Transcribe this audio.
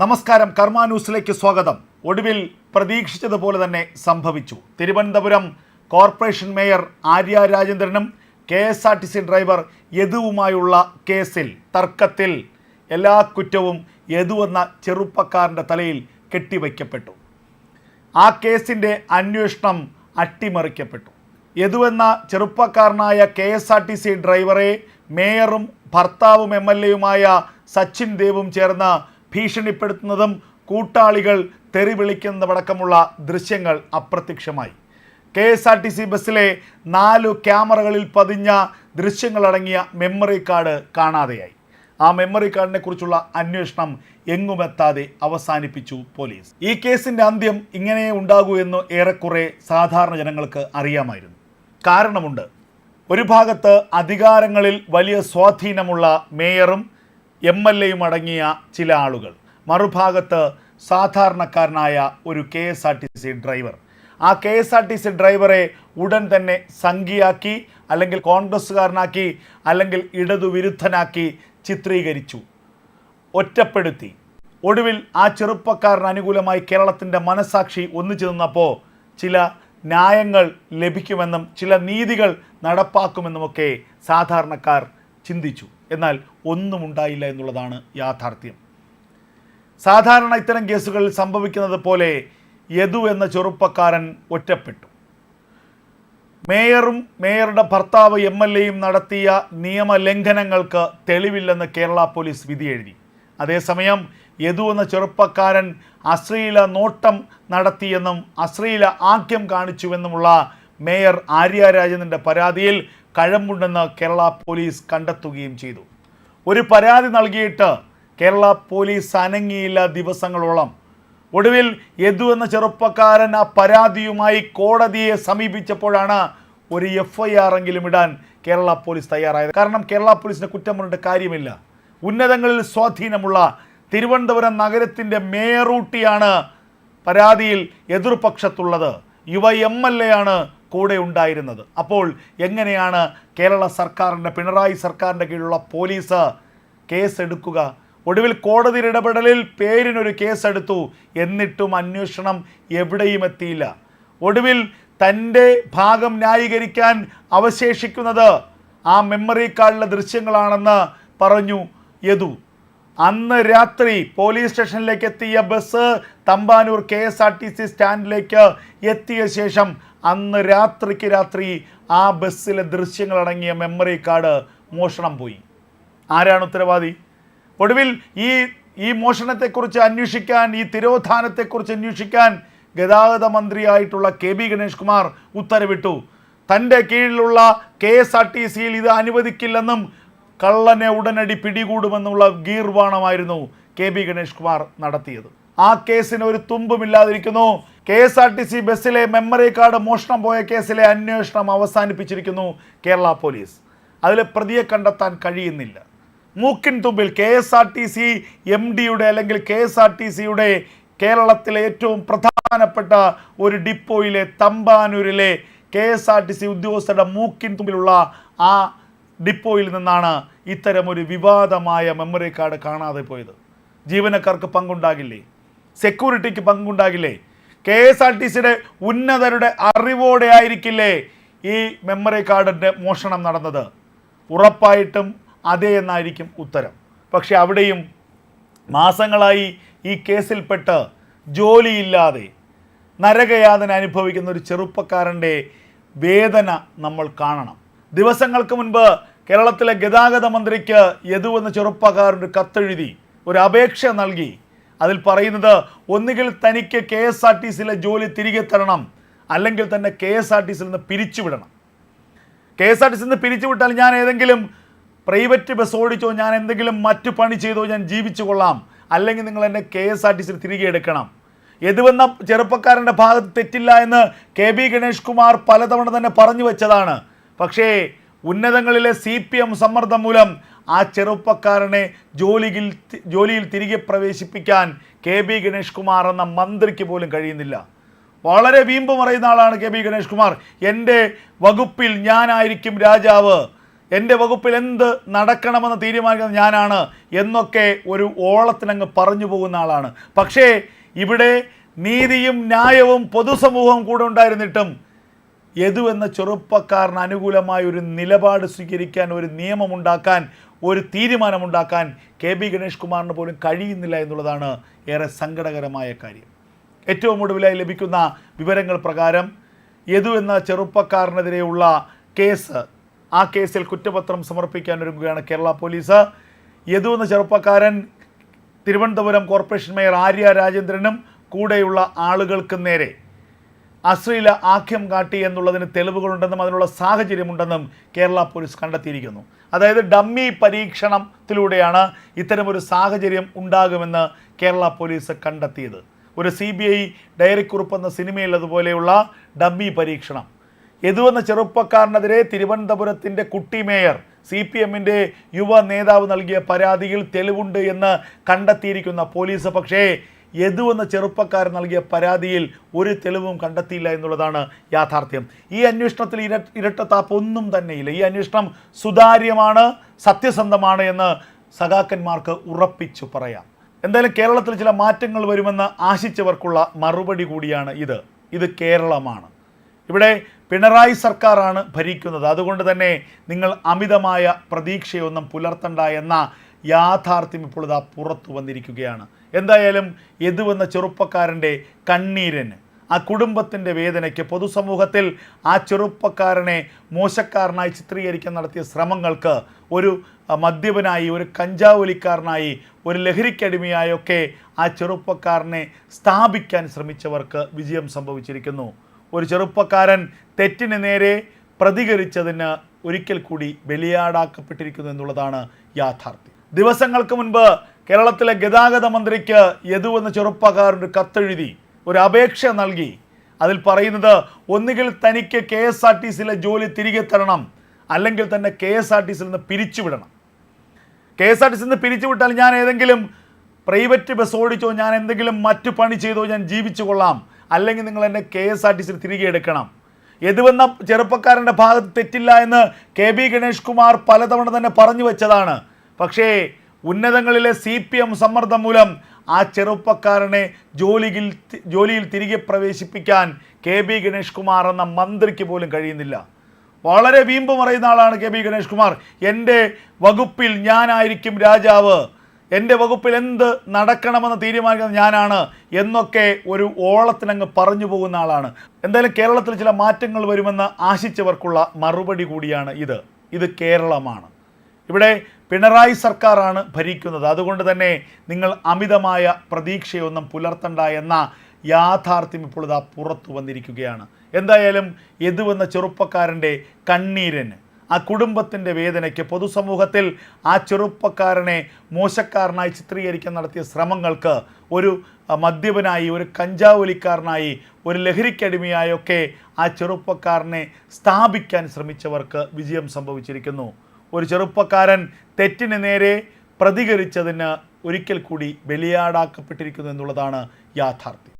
നമസ്കാരം കർമ്മ ന്യൂസിലേക്ക് സ്വാഗതം. ഒടുവിൽ പ്രതീക്ഷിച്ചതുപോലെ തന്നെ സംഭവിച്ചു. Thiruvananthapuram corporation mayor Arya രാജേന്ദ്രനും K S R T C driver യദുവുമായുള്ള കേസിൽ തർക്കത്തിൽ എല്ലാ കുറ്റവും യദു എന്ന ചെറുപ്പക്കാരന്റെ തലയിൽ കെട്ടിവയ്ക്കപ്പെട്ടു. ആ കേസിന്റെ അന്വേഷണം അട്ടിമറിക്കപ്പെട്ടു. യദുവെന്ന ചെറുപ്പക്കാരനായ K S R T C ഡ്രൈവറെ മേയറും ഭർത്താവും എം എൽ എയുമായ സച്ചിൻ ദേവും ചേർന്ന് ഭീഷണിപ്പെടുത്തുന്നതും കൂട്ടാളികൾ തെറി വിളിക്കുന്നതടക്കമുള്ള ദൃശ്യങ്ങൾ അപ്രത്യക്ഷമായി. K S R T C ബസ്സിലെ നാലു ക്യാമറകളിൽ പതിഞ്ഞ ദൃശ്യങ്ങളടങ്ങിയ മെമ്മറി കാർഡ് കാണാതെയായി. ആ മെമ്മറി കാർഡിനെ കുറിച്ചുള്ള അന്വേഷണം എങ്ങുമെത്താതെ അവസാനിപ്പിച്ചു പോലീസ്. ഈ കേസിന്റെ അന്ത്യം ഇങ്ങനെ ഉണ്ടാകൂ എന്ന് ഏറെക്കുറെ സാധാരണ ജനങ്ങൾക്ക് അറിയാമായിരുന്നു. കാരണമുണ്ട്. ഒരു ഭാഗത്ത് അധികാരങ്ങളിൽ വലിയ സ്വാധീനമുള്ള മേയറും എം എൽ എയും അടങ്ങിയ ചില ആളുകൾ. മറുഭാഗത്ത് സാധാരണക്കാരനായ ഒരു K S R T C driver. ആ K S R T C ഡ്രൈവറെ ഉടൻ തന്നെ സംഘിയാക്കി അല്ലെങ്കിൽ കോൺഗ്രസ്സുകാരനാക്കി അല്ലെങ്കിൽ ഇടതുവിരുദ്ധനാക്കി ചിത്രീകരിച്ചു. ഒറ്റപ്പെടുത്തി. ഒടുവിൽ ആ ചെറുപ്പക്കാരന് അനുകൂലമായി കേരളത്തിന്റെ മനസാക്ഷി ഒന്നിച്ചു നിന്നപ്പോൾ ചില ന്യായങ്ങൾ ലഭിക്കുമെന്നും ചില നീതികൾ നടപ്പാക്കുമെന്നുമൊക്കെ സാധാരണക്കാർ ചിന്തിച്ചു. എന്നാൽ ഒന്നും ഉണ്ടായില്ല എന്നുള്ളതാണ് യാഥാർത്ഥ്യം. സാധാരണ ഇത്തരം കേസുകളിൽ സംഭവിക്കുന്നത് പോലെ യദു എന്ന ചെറുപ്പക്കാരൻ ഒറ്റപ്പെട്ടു. മേയറും മേയറുടെ ഭർത്താവ് എം എൽ എയും നടത്തിയ നിയമലംഘനങ്ങൾക്ക് തെളിവില്ലെന്ന് കേരള പോലീസ് വിധി എഴുതി. അതേസമയം യദു എന്ന ചെറുപ്പക്കാരൻ അശ്ലീല നോട്ടം നടത്തിയെന്നും അശ്ലീല ആക്യം കാണിച്ചുവെന്നുമുള്ള മേയർ ആര്യ രാജേന്ദ്രന്റെ പരാതിയിൽ കഴമ്പുണ്ടെന്ന് കേരള പോലീസ് കണ്ടെത്തുകയും ചെയ്തു. ഒരു പരാതി നൽകിയിട്ട് കേരള പോലീസ് അനങ്ങിയില്ല ദിവസങ്ങളോളം. ഒടുവിൽ യദു എന്ന ചെറുപ്പക്കാരൻ ആ പരാതിയുമായി കോടതിയെ സമീപിച്ചപ്പോഴാണ് ഒരു എഫ് ഐ ആർ എങ്കിലും ഇടാൻ കേരള പോലീസ് തയ്യാറായത്. കാരണം കേരള പോലീസിന് കുറ്റം പറഞ്ഞിട്ട് കാര്യമില്ല. ഉന്നതങ്ങളിൽ സ്വാധീനമുള്ള തിരുവനന്തപുരം നഗരത്തിന്റെ മേയറൂട്ടിയാണ് പരാതിയിൽ എതിർപക്ഷത്തുള്ളത്. യുവ എം എൽ എ ആണ് കൂടെ ഉണ്ടായിരുന്നത്. അപ്പോൾ എങ്ങനെയാണ് കേരള സർക്കാരിന്റെ പിണറായി സർക്കാരിന്റെ കീഴിലുള്ള പോലീസ് കേസെടുക്കുക? ഒടുവിൽ കോടതിയുടെ ഇടപെടലിൽ പേരിനൊരു കേസെടുത്തു. എന്നിട്ടും അന്വേഷണം എവിടെയും എത്തിയില്ല. ഒടുവിൽ തന്റെ ഭാഗം ന്യായീകരിക്കാൻ അവശേഷിക്കുന്നത് ആ മെമ്മറി കാർഡിലെ ദൃശ്യങ്ങളാണെന്ന് പറഞ്ഞു യദു. അന്ന് രാത്രി പോലീസ് സ്റ്റേഷനിലേക്ക് എത്തിയ bus Thampanoor K S R T C സ്റ്റാൻഡിലേക്ക് എത്തിയ ശേഷം അന്ന് രാത്രിക്ക് രാത്രി ആ ബസ്സിലെ ദൃശ്യങ്ങളടങ്ങിയ മെമ്മറി കാർഡ് മോഷണം പോയി. ആരാണ് ഉത്തരവാദി? ഒടുവിൽ ഈ ഈ മോഷണത്തെക്കുറിച്ച് അന്വേഷിക്കാൻ ഈ തിരോധാനത്തെക്കുറിച്ച് അന്വേഷിക്കാൻ ഗതാഗത മന്ത്രിയായിട്ടുള്ള കെ ബി ഗണേഷ് കുമാർ ഉത്തരവിട്ടു. തന്റെ കീഴിലുള്ള കെ എസ് ആർ ടി സിയിൽ ഇത് അനുവദിക്കില്ലെന്നും കള്ളനെ ഉടനടി പിടികൂടുമെന്നുള്ള ഗീർവാണമായിരുന്നു കെ ബി ഗണേഷ് കുമാർ നടത്തിയത്. ആ കേസിന് ഒരു തുമ്പുമില്ലാതിരിക്കുന്നു. K S R T C ബസ്സിലെ മെമ്മറി കാർഡ് മോഷണം പോയ കേസിലെ അന്വേഷണം അവസാനിപ്പിച്ചിരിക്കുന്നു കേരള പോലീസ്. അതിൽ പ്രതിയെ കണ്ടെത്താൻ കഴിയുന്നില്ല. മൂക്കിൻ തുമ്പിൽ K S R T C M ഡിയുടെ അല്ലെങ്കിൽ കെ എസ് ആർ ടി സിയുടെ കേരളത്തിലെ ഏറ്റവും പ്രധാനപ്പെട്ട ഒരു ഡിപ്പോയിലെ തമ്പാനൂരിലെ K S R T C ഉദ്യോഗസ്ഥരുടെ മൂക്കിൻ തുമ്പിലുള്ള ആ ഡിപ്പോയിൽ നിന്നാണ് ഇത്തരം ഒരു വിവാദമായ മെമ്മറി കാർഡ് കാണാതെ പോയത്. ജീവനക്കാർക്ക് പങ്കുണ്ടാകില്ലേ? സെക്യൂരിറ്റിക്ക് പങ്കുണ്ടാകില്ലേ? കെ എസ് ആർ ടി സിയുടെ ഉന്നതരുടെ അറിവോടെ ആയിരിക്കില്ലേ ഈ മെമ്മറി കാർഡിന്റെ മോഷണം നടന്നത്? ഉറപ്പായിട്ടും അതേ എന്നായിരിക്കും ഉത്തരം. പക്ഷെ അവിടെയും മാസങ്ങളായി ഈ കേസിൽപ്പെട്ട് ജോലിയില്ലാതെ നരകയാതന അനുഭവിക്കുന്ന ഒരു ചെറുപ്പക്കാരന്റെ വേദന നമ്മൾ കാണണം. ദിവസങ്ങൾക്ക് മുൻപ് കേരളത്തിലെ ഗതാഗത മന്ത്രിക്ക് യദു എന്ന ചെറുപ്പക്കാരന്റെ കത്തെഴുതി ഒരു അപേക്ഷ നൽകി. അതിൽ പറയുന്നത് ഒന്നുകിൽ തനിക്ക് കെ എസ് ആർ ടി സിയിലെ ജോലി തിരികെ തരണം അല്ലെങ്കിൽ തന്നെ കെ എസ് ആർ ടി സിയിൽ നിന്ന് പിരിച്ചുവിടണം. കെ എസ് ആർ ടി സിയിൽ നിന്ന് പിരിച്ചുവിട്ടാൽ ഞാൻ ഏതെങ്കിലും പ്രൈവറ്റ് ബസ് ഓടിച്ചോ ഞാൻ എന്തെങ്കിലും മറ്റു പണി ചെയ്തോ ഞാൻ ജീവിച്ചു കൊള്ളാം അല്ലെങ്കിൽ നിങ്ങൾ എന്നെ കെ എസ് ആർ ടി സിയിൽ തിരികെ എടുക്കണം. എതുവന്ന ചെറുപ്പക്കാരന്റെ ഭാഗത്ത് തെറ്റില്ല എന്ന് കെ ബി ഗണേഷ് കുമാർ പലതവണ തന്നെ പറഞ്ഞു വെച്ചതാണ്. പക്ഷേ ഉന്നതങ്ങളിലെ സി പി എം സമ്മർദ്ദം മൂലം ആ ചെറുപ്പക്കാരനെ ജോലിയിൽ ജോലിയിൽ തിരികെ പ്രവേശിപ്പിക്കാൻ കെ ബി ഗണേഷ് കുമാർ എന്ന മന്ത്രിക്ക് പോലും കഴിയുന്നില്ല. വളരെ വീമ്പ് പറയുന്ന ആളാണ് കെ ബി ഗണേഷ് കുമാർ. എന്റെ വകുപ്പിൽ ഞാനായിരിക്കും രാജാവ്. എന്റെ വകുപ്പിൽ എന്ത് നടക്കണമെന്ന് തീരുമാനിക്കുന്നത് ഞാനാണ് എന്നൊക്കെ ഒരു ഓളത്തിനങ്ങ് പറഞ്ഞു പോകുന്ന ആളാണ്. പക്ഷേ ഇവിടെ നീതിയും ന്യായവും പൊതുസമൂഹവും കൂടെ ഉണ്ടായിരുന്നിട്ടും യദു എന്ന ചെറുപ്പക്കാരന് അനുകൂലമായ ഒരു നിലപാട് സ്വീകരിക്കാൻ ഒരു നിയമമുണ്ടാക്കാൻ ഒരു തീരുമാനമുണ്ടാക്കാൻ കെ ബി ഗണേഷ് കുമാറിന് പോലും കഴിയുന്നില്ല എന്നുള്ളതാണ് ഏറെ സങ്കടകരമായ കാര്യം. ഏറ്റവും ഒടുവിലായി ലഭിക്കുന്ന വിവരങ്ങൾ പ്രകാരം യദു എന്ന ചെറുപ്പക്കാരനെതിരെയുള്ള കേസ് ആ കേസിൽ കുറ്റപത്രം സമർപ്പിക്കാൻ ഒരുങ്ങുകയാണ് കേരള പോലീസ്. യദു എന്ന ചെറുപ്പക്കാരൻ തിരുവനന്തപുരം കോർപ്പറേഷൻ മേയർ ആര്യ രാജേന്ദ്രനും കൂടെയുള്ള ആളുകൾക്ക് നേരെ അശ്ലീല ആഖ്യം കാട്ടി എന്നുള്ളതിന് തെളിവുകളുണ്ടെന്നും അതിനുള്ള സാഹചര്യമുണ്ടെന്നും കേരള പോലീസ് കണ്ടെത്തിയിരിക്കുന്നു. അതായത് ഡമ്മി പരീക്ഷണത്തിലൂടെയാണ് ഇത്തരമൊരു സാഹചര്യം ഉണ്ടാകുമെന്ന് കേരള പോലീസ് കണ്ടെത്തിയത്. ഒരു സി ബി ഐ ഡയറിക്കുറിപ്പ് എന്ന സിനിമയിലതുപോലെയുള്ള ഡമ്മി പരീക്ഷണം. യദുവെന്ന ചെറുപ്പക്കാരനെതിരെ തിരുവനന്തപുരത്തിന്റെ കുട്ടി മേയർ സി പി എമ്മിന്റെ യുവ നേതാവ് നൽകിയ പരാതിയിൽ തെളിവുണ്ട് എന്ന് കണ്ടെത്തിയിരിക്കുന്ന പോലീസ് പക്ഷേ യദു എന്ന ചെറുപ്പക്കാരൻ നൽകിയ പരാതിയിൽ ഒരു തെളിവും കണ്ടെത്തിയില്ല എന്നുള്ളതാണ് യാഥാർത്ഥ്യം. ഈ അന്വേഷണത്തിൽ ഇര ഇരട്ടത്താപ്പ് ഒന്നും തന്നെയില്ല. ഈ അന്വേഷണം സുതാര്യമാണ് സത്യസന്ധമാണ് എന്ന് സഖാക്കന്മാർക്ക് ഉറപ്പിച്ചു പറയാം. എന്തായാലും കേരളത്തിൽ ചില മാറ്റങ്ങൾ വരുമെന്ന് ആശിച്ചവർക്കുള്ള മറുപടി കൂടിയാണ് ഇത്. ഇത് കേരളമാണ്. ഇവിടെ പിണറായി സർക്കാരാണ് ഭരിക്കുന്നത്. അതുകൊണ്ട് തന്നെ നിങ്ങൾ അമിതമായ പ്രതീക്ഷയൊന്നും പുലർത്തണ്ട എന്ന യാഥാർത്ഥ്യം ഇപ്പോൾ ഇതാ പുറത്തു വന്നിരിക്കുകയാണ്. എന്തായാലും യദുവെന്ന ചെറുപ്പക്കാരന്റെ കണ്ണീരന് ആ കുടുംബത്തിന്റെ വേദനയ്ക്ക് പൊതുസമൂഹത്തിൽ ആ ചെറുപ്പക്കാരനെ മോശക്കാരനായി ചിത്രീകരിക്കാൻ നടത്തിയ ശ്രമങ്ങൾക്ക് ഒരു മദ്യപനായി ഒരു കഞ്ചാവലിക്കാരനായി ഒരു ലഹരിക്കടിമയായൊക്കെ ആ ചെറുപ്പക്കാരനെ സ്ഥാപിക്കാൻ ശ്രമിച്ചവർക്ക് വിജയം സംഭവിച്ചിരിക്കുന്നു. ഒരു ചെറുപ്പക്കാരൻ തെറ്റിന് നേരെ പ്രതികരിച്ചതിന് ഒരിക്കൽ കൂടി ബലിയാടാക്കപ്പെട്ടിരിക്കുന്നു എന്നുള്ളതാണ് യാഥാർത്ഥ്യം. ദിവസങ്ങൾക്ക് മുൻപ് കേരളത്തിലെ ഗതാഗത മന്ത്രിക്ക് യദു എന്ന ചെറുപ്പക്കാരന്റെ കത്തെഴുതി ഒരു അപേക്ഷ നൽകി. അതിൽ പറയുന്നത് ഒന്നുകിൽ തനിക്ക് കെ എസ് ആർ ടി സിയിലെ ജോലി തിരികെ തരണം അല്ലെങ്കിൽ തന്നെ കെ എസ് ആർ ടി സിയിൽ നിന്ന് പിരിച്ചുവിടണം. കെ എസ് ആർ ടി സിയിൽ നിന്ന് പിരിച്ചുവിട്ടാൽ ഞാൻ ഏതെങ്കിലും പ്രൈവറ്റ് ബസ് ഓടിച്ചോ ഞാൻ എന്തെങ്കിലും മറ്റു പണി ചെയ്തോ ഞാൻ ജീവിച്ചു കൊള്ളാം അല്ലെങ്കിൽ നിങ്ങൾ എന്നെ കെ എസ് ആർ ടി സിയിൽ തിരികെ എടുക്കണം. എതുവെന്ന ചെറുപ്പക്കാരന്റെ ഭാഗത്ത് തെറ്റില്ല എന്ന് കെ ബി ഗണേഷ് കുമാർ പലതവണ തന്നെ പറഞ്ഞു വെച്ചതാണ്. പക്ഷേ ഉന്നതങ്ങളിലെ സി പി എം സമ്മർദ്ദം മൂലം ആ ചെറുപ്പക്കാരനെ ജോലിയിൽ ജോലിയിൽ തിരികെ പ്രവേശിപ്പിക്കാൻ കെ ബി ഗണേഷ് കുമാർ എന്ന മന്ത്രിക്ക് പോലും കഴിയുന്നില്ല. വളരെ വീമ്പ് പറയുന്ന ആളാണ് കെ ബി ഗണേഷ് കുമാർ. എന്റെ വകുപ്പിൽ ഞാനായിരിക്കും രാജാവ്. എന്റെ വകുപ്പിൽ എന്ത് നടക്കണമെന്ന് തീരുമാനിക്കുന്നത് ഞാനാണ് എന്നൊക്കെ ഒരു ഓളത്തിനങ്ങ് പറഞ്ഞു പോകുന്ന ആളാണ്. എന്തായാലും കേരളത്തിൽ ചില മാറ്റങ്ങൾ വരുമെന്ന് ആശിച്ചവർക്കുള്ള മറുപടി കൂടിയാണ് ഇത്. ഇത് കേരളമാണ്. ഇവിടെ പിണറായി സർക്കാരാണ് ഭരിക്കുന്നത്. അതുകൊണ്ട് തന്നെ നിങ്ങൾ അമിതമായ പ്രതീക്ഷയൊന്നും പുലർത്തണ്ട എന്ന യാഥാർത്ഥ്യം ഇപ്പോൾ ഇതാ പുറത്തു വന്നിരിക്കുകയാണ്. എന്തായാലും എതുവന്ന ചെറുപ്പക്കാരന്റെ കണ്ണീരന് ആ കുടുംബത്തിന്റെ വേദനയ്ക്ക് പൊതുസമൂഹത്തിൽ ആ ചെറുപ്പക്കാരനെ മോശക്കാരനായി ചിത്രീകരിക്കാൻ നടത്തിയ ശ്രമങ്ങൾക്ക് ഒരു മദ്യപനായി ഒരു കഞ്ചാവലിക്കാരനായി ഒരു ലഹരിക്കടിമയായൊക്കെ ആ ചെറുപ്പക്കാരനെ സ്ഥാപിക്കാൻ ശ്രമിച്ചവർക്ക് വിജയം സംഭവിച്ചിരിക്കുന്നു. ഒരു ചെറുപ്പക്കാരൻ തെറ്റിന് നേരെ പ്രതികരിച്ചതിന് ഒരിക്കൽ കൂടി ബലിയാടാക്കപ്പെട്ടിരിക്കുന്നു എന്നുള്ളതാണ് യാഥാർത്ഥ്യം.